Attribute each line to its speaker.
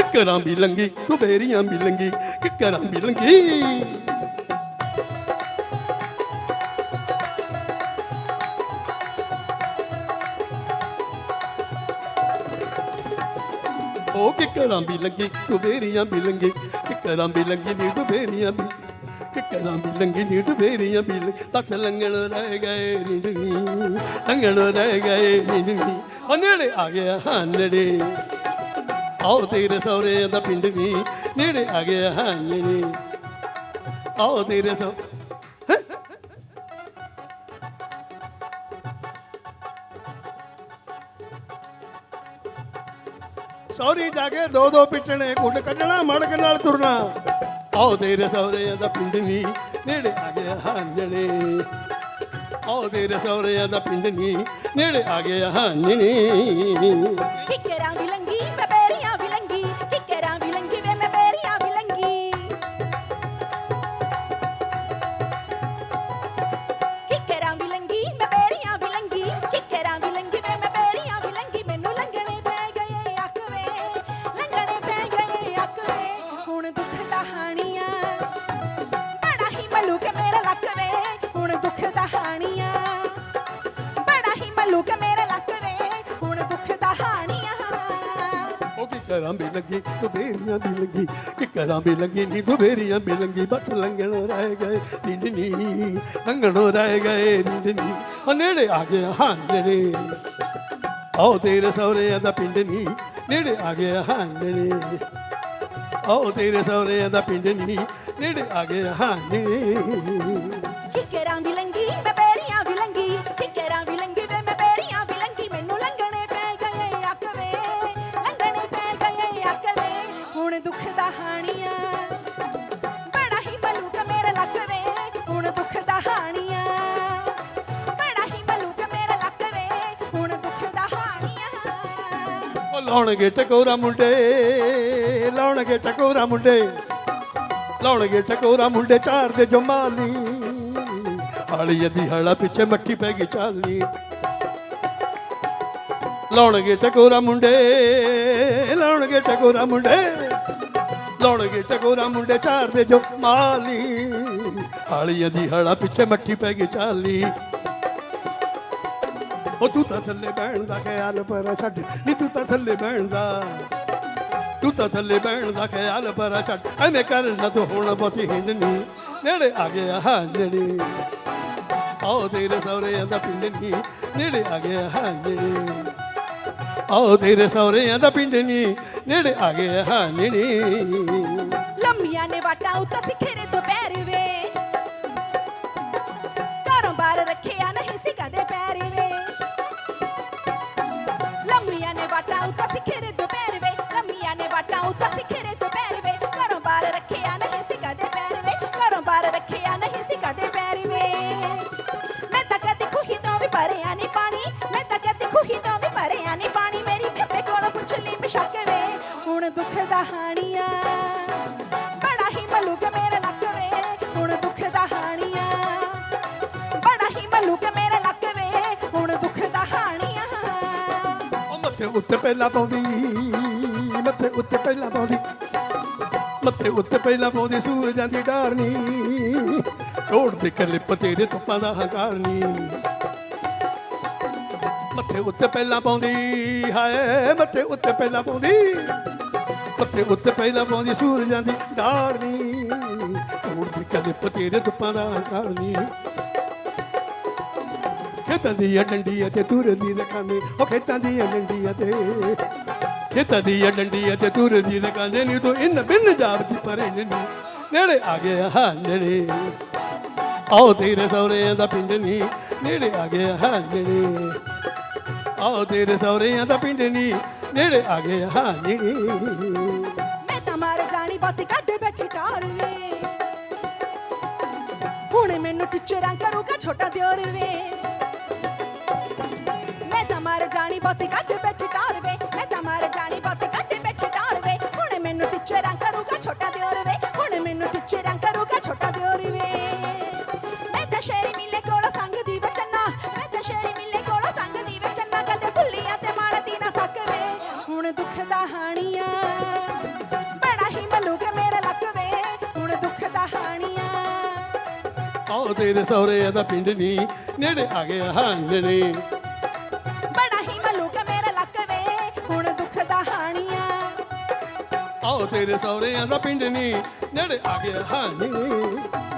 Speaker 1: ਕਿਕਰਾਂ ਵੀ ਲੰਗੀ, ਕੁਬੇਰੀਆਂ ਵੀ ਲੰਗੀ, ਕਿਕਰਾਂ ਵੀ ਲੰਗੀ। ਉਹ ਕਿਕਰਾਂ ਵੀ ਲੰਗੀ, ਕੁਬੇਰੀਆਂ ਵੀ ਲੰਗੀ, ਕਿਕਰਾਂ ਵੀ ਲੰਗੀ ਨੀ ਕੁਬੇਰੀਆਂ ਵੀ ਕਿਕਰਾਂ ਵੀ ਲੰਗੀ ਨੀ ਕੁਬੇਰੀਆਂ ਵੀ ਲੰਗੀ। ਬਸ ਲੰਗਣ ਰਹਿ ਗਏ ਨਿੰਦਨੀ ਲੰਗਣ ਰਹਿ ਗਏ ਨਿੰਦਨੀ ਉਹ ਨੇੜੇ ਆ ਗਿਆ, ਹਾਂ ਨੇੜੇ। ਆਓ ਤੇਰੇ ਸਹੁਰੇ ਦਾ ਪਿੰਡ ਵੀ ਨੇੜੇ ਆ ਗਿਆ ਹਾਂ ਆਓ ਤੇਰੇ ਸਹੁ ਸੌਰੀ ਜਾ ਕੇ ਦੋ ਦੋ ਪਿੱਟਣੇ, ਗੁੱਡ ਕੱਢਣਾ, ਮੜਕ ਨਾਲ ਤੁਰਨਾ। ਆਓ ਤੇਰੇ ਸਹੁਰੇ ਦਾ ਪਿੰਡ ਵੀ ਨੇੜੇ ਆ ਗਿਆ ਹਾਨਣੇ ਆਓ ਤੇਰੇ ਸਹੁਰੇ ਦਾ ਪਿੰਡ ਵੀ ਨੇੜੇ ਆ ਗਿਆ ਹਾਨਣੇ
Speaker 2: ਕਿਕਰਾਂ ਵੀ
Speaker 1: ਉਹ ਕੀ ਕਰਾਂ ਵੀ ਲੱਗੀ ਦੁਬੇਰੀਆਂ ਵੀ ਕਿ ਕਰਾਂ ਵੀ ਨੀ ਦੁਬੇਰੀਆਂ ਵੀ ਲੱਗੀ, ਬਸ ਲੰਗਣ ਰਹਿ ਗਏ, ਨਿੰਦ ਨੀ ਰਹਿ ਗਏ, ਨਿੰਦ ਉਹ ਨੇੜੇ ਆ ਗਿਆ, ਹਾਂ ਨੇੜੇ। ਆਓ ਤੇਰੇ ਸਹੁਰੇ ਦਾ ਪਿੰਡ ਨੀ, ਨੇੜੇ ਆ ਗਿਆ, ਹਾਂ ਨੇੜੇ। ਆਓ ਤੇਰੇ ਸਹੁਰੇ ਦਾ ਪਿੰਡ ਨੀ, ਨੇੜੇ ਆ ਗਿਆ, ਹਾਂ ਨੇੜੇ।
Speaker 2: ਕਿਕਰਾਂ ਵੀ ਲੰਗੀ ਮੈਂ ਹਾਣੀਆਂ ਬੜਾ ਹੀ ਮਲੂਕ ਮੇਰੇ ਲੱਕ ਵੇ, ਹੁਣ ਦੁੱਖ ਦਾ ਹਾਣੀਆਂ ਬੜਾ ਹੀ ਮਲੂਕ ਮੇਰੇ ਲੱਕ ਵੇ, ਹੁਣ ਦੁੱਖ ਦਾ ਹਾਣੀਆਂ
Speaker 1: ਉਹ ਲਾਉਣਗੇ ਟਕੋਰਾ ਮੁੰਡੇ, ਲਾਉਣਗੇ ਟਕੋਰਾ ਮੁੰਡੇ। ਲਾਉਣਗੇ ਟਕੋਰਾ ਮੁੰਡੇ ਚਾਰ ਦੇ ਜਮਾਲੀ ਹਾਲੀ ਦੀ ਹਾਲਾ ਪਿੱਛੇ ਮੱਠੀ ਪੈ ਗਈ ਚਾਲਨੀ ਲਾਉਣਗੇ ਟਕੋਰਾ ਮੁੰਡੇ, ਲਾਉਣਗੇ ਟਕੋਰਾ ਮੁੰਡੇ। ਲਾਉਣਗੇ ਟਕੋਰਾ ਮੁੰਡੇ ਚਾਰ ਦੇ ਜਮਾਲੀ ਹਾਲੀ ਦੀ ਹਲਾ ਪਿੱਛੇ ਮੱਠੀ ਪੈ ਗਈ ਚਾਲਨੀ ਉਹ ਤੂੰ ਤਾਂ ਥੱਲੇ ਬਹਿਣ ਦਾ ਖਿਆਲ ਪਰ ਛੱਡ। ਨੀ ਤੂੰ ਤਾਂ ਥੱਲੇ ਬਹਿਣ ਦਾ। ਤੂੰ ਤਾਂ ਥੱਲੇ ਬਹਿਣ ਦਾ ਖਿਆਲ ਪਰ ਛੱਡ। ਐਵੇਂ ਕਰ ਨਾ ਤੂੰ ਹੁਣ ਬਹੁਤੀ ਹਿੰਦਨੀ ਨੇੜੇ ਆ ਗਿਆ ਹਾਂ ਨੇੜੇ ਆਓ ਤੇਰੇ ਸਹੁਰੇ ਦਾ ਪਿੰਡ ਨੀ। ਨੇੜੇ ਆ ਗਿਆ ਹਾਂ ਆਓ ਤੇਰੇ ਸਹੁਰੇ ਦਾ ਪਿੰਡ ਨੀ। ਨੇੜੇ ਆ ਗਏ ਹਾਂ, ਨੇੜੇ।
Speaker 2: ਲੰਮੀਆਂ ਨੇ ਵਾਟਾਂ ਉੱਤੇ ਸਿਖਰੇ ਦੁਪਹਿਰ ਵੇ। ਘਰੋਂ ਬਾਹਰ ਰੱਖਿਆ ਨਹੀਂ ਸੀ ਕਦੇ ਪੈਰ ਵੇ। ਲੰਮੀਆਂ ਨੇ ਵਾਟਾਂ ਉੱਤੇ ਸਿਖਰੇ ਦੁੱਖ ਦਾ ਹਾਣੀਆਂ ਬੜਾ ਹੀ ਮਲੂਕ ਮੇਰੇ ਲੱਕ ਵੇ, ਹੁਣ ਦੁੱਖ ਦਾ ਹਾਣੀਆਂ ਬੜਾ ਹੀ ਮਲੂਕ ਮੇਰੇ ਲੱਕ ਵੇ, ਹੁਣ ਦੁੱਖ ਦਾ ਹਾਣੀਆਂ
Speaker 1: ਉਹ ਮੱਥੇ ਉੱਤੇ ਪਹਿਲਾਂ ਪਾਉਂਦੀ, ਮੱਥੇ ਉੱਤੇ ਪਹਿਲਾਂ ਪਾਉਂਦੀ। ਮੱਥੇ ਉੱਤੇ ਪਹਿਲਾਂ ਪਾਉਂਦੀ, ਸੂਰਜਾਂ ਦੀ ਡਾਰਨੀ। ਤੋੜ ਦੇ ਕਲਿੱਪ ਤੇਰੇ ਤੁਪਾਂ ਦਾ ਹੰਕਾਰਨੀ। ਮੱਥੇ ਉੱਤੇ ਪਹਿਲਾਂ ਪਾਉਂਦੀ, ਹਾਏ, ਮੱਥੇ ਉੱਤੇ ਪਹਿਲਾਂ ਪਾਉਂਦੀ। ਮੱਥੇ ਉੱਤੇ ਪਹਿਲਾਂ ਪਾਉਂਦੀ, ਸੂਰਜਾਂ ਦੀ ਡਾਰਨੀ ਤੋੜ ਦੇ ਕਲਿੱਪ ਤੇਰੇ ਤੁਪਾਂ ਦਾ ਹੰਕਾਰਨੀ ਖੇਤਾਂ ਦੀਆਂ ਡੰਡੀਆਂ ਤੇ ਤੁਰਦੀ ਰਕਾਨੇ ਉਹ ਖੇਤਾਂ ਦੀਆਂ ਡੰਡੀਆਂ ਤੇ। ਖੇਤਾਂ ਦੀਆਂ ਡੰਡੀਆਂ ਤੇ ਤੁਰਦੀ ਰਕਾਨੇ ਨੀ ਤੂੰ ਇਨ ਬਿਨ ਜਾਵਦੀ ਪਰੇ ਨੀ ਨੇੜੇ ਆ ਗਿਆ ਹਾਂ, ਨੇੜੇ। ਆਓ ਤੇਰੇ ਸਹੁਰਿਆਂ ਦਾ ਪਿੰਡ ਨੀ, ਨੇੜੇ ਆ ਗਿਆ ਹਾਂ, ਨੇੜੇ। ਆਓ ਤੇਰੇ ਸਹੁਰਿਆਂ ਦਾ ਪਿੰਡ ਨੀ ਨੇੜੇ ਆ ਗਿਆ ਹਾਂ, ਨੇੜੇ।
Speaker 2: ਮੈਂ ਤਾਂ ਮਰ ਜਾਣੀ ਬਾਤੀ ਕੱਢ ਬੈਠੀ ਟਾਰ ਵੇ। ਹੁਣ ਮੈਨੂੰ ਟਿਚਰਾਂ ਕਰੂਗਾ ਛੋਟਾ ਦਿਓਰ ਵੇ। ਮੈਂ ਤਾਂ ਮਰ ਜਾਣੀ ਬਾਤੀ ਕੱਢ ਬੈਠੀ
Speaker 1: ਆਓ ਤੇਰੇ ਸਹੁਰੇ ਦਾ ਪਿੰਡ ਨਹੀਂ ਨੇੜੇ ਆ ਗਿਆ ਹਾਨਣੇ।
Speaker 2: ਬੜਾ ਹੀ ਮਲੂਕ ਮੇਰਾ ਲੱਕ ਵੇ ਹੁਣ ਦੁੱਖ ਦਾ ਹਾਣੀਆਂ।
Speaker 1: ਆਓ ਤੇਰੇ ਸਹੁਰੇ ਦਾ ਪਿੰਡ ਨਹੀਂ ਨੇੜੇ ਆ ਗਿਆ ਹਾਨਣੇ।